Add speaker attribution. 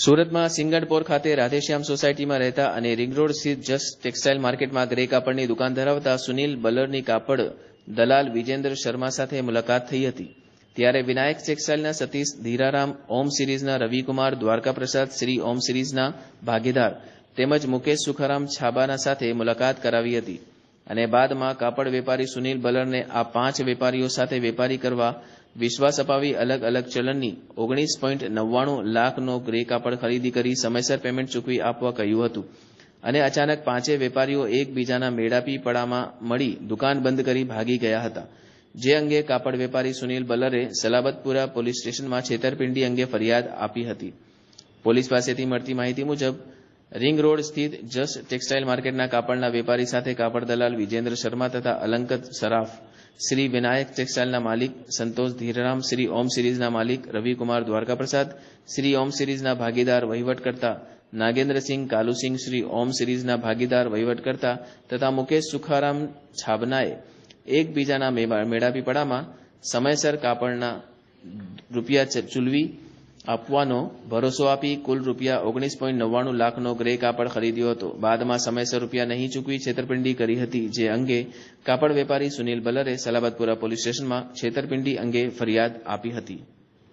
Speaker 1: સુરતમાં સિંગણપોર ખાતે રાધેશ્યામ સોસાયટીમાં રહેતા અને રિંગ રોડ સ્થિત જસ્ટ ટેક્સટાઇલ માર્કેટમાં ગ્રે કાપડની દુકાન ધરાવતા સુનિલ બલરની કાપડ દલાલ વિજેન્દ્ર શર્મા સાથે મુલાકાત થઈ હતી. ત્યારે વિનાયક ટેક્સટાઇલના સતીશ ધીરારામ, ઓમ સિરીઝના રવિકુમાર, દ્વારકા પ્રસાદ, શ્રી ઓમ સિરીઝના ભાગીદાર તેમજ મુકેશ સુખારામ છાબાના સાથે મુલાકાત કરાવી હતી. અને બાદમાં કાપડ વેપારી સુનિલ બલરને આ પાંચ વેપારીઓ સાથે વેપારી કરવા વિશ્વાસ અપાવી અલગ અલગ ચલણની ઓગણીસ પોઈન્ટ નવ્વાણું લાખનો ગ્રે કાપડ ખરીદી કરી સમયસર પેમેન્ટ ચૂકવી આપવા કહ્યું હતું. અને અચાનક પાંચે વેપારીઓ એકબીજાના મેળાપી પડામાં મળી દુકાન બંધ કરી ભાગી ગયા હતા. જે અંગે કાપડ વેપારી સુનિલ બલરે સલાબતપુરા પોલીસ સ્ટેશનમાં છેતરપિંડી અંગે ફરિયાદ આપી હતી. પોલીસ પાસેથી મળતી માહિતી મુજબ રિંગ રોડ સ્થિત જસ ટેક્સટાઇલ માર્કેટના કાપડના વેપારી સાથે કાપડ દલાલ વિજેન્દ્ર શર્મા તથા અલંકત સરાફ, શ્રી વિનાયક ટેક્સટાઇલના માલિક સંતોષ ધીરરામ, શ્રી ઓમ સિરીઝના માલિક રવિકુમાર દ્વારકા પ્રસાદ શ્રી ઓમ સિરીઝના ભાગીદાર વહીવટકર્તા નાગેન્દ્રસિંહ કાલુસિંહ, શ્રી ઓમ સિરીઝના ભાગીદાર વહીવટકર્તા તથા મુકેશ સુખારામ છાબનાએ એકબીજાના મેળા- મેળાપીપડામાં સમયસર કાપડના રૂપિયા ચૂલવી આપવાનો ભરોસો આપી કુલ રૂપિયા ઓગણીસ પોઈન્ટ નવ્વાણું લાખનો ગ્રે કાપડ ખરીદ્યો હતો. બાદમાં સમયસર રૂપિયા નહીં ચૂકવી છેતરપિંડી કરી હતી, જે અંગે કાપડ વેપારી સુનિલ બલરે સલાબતપુરા પોલીસ સ્ટેશનમાં છેતરપિંડી અંગે ફરિયાદ આપી હતી.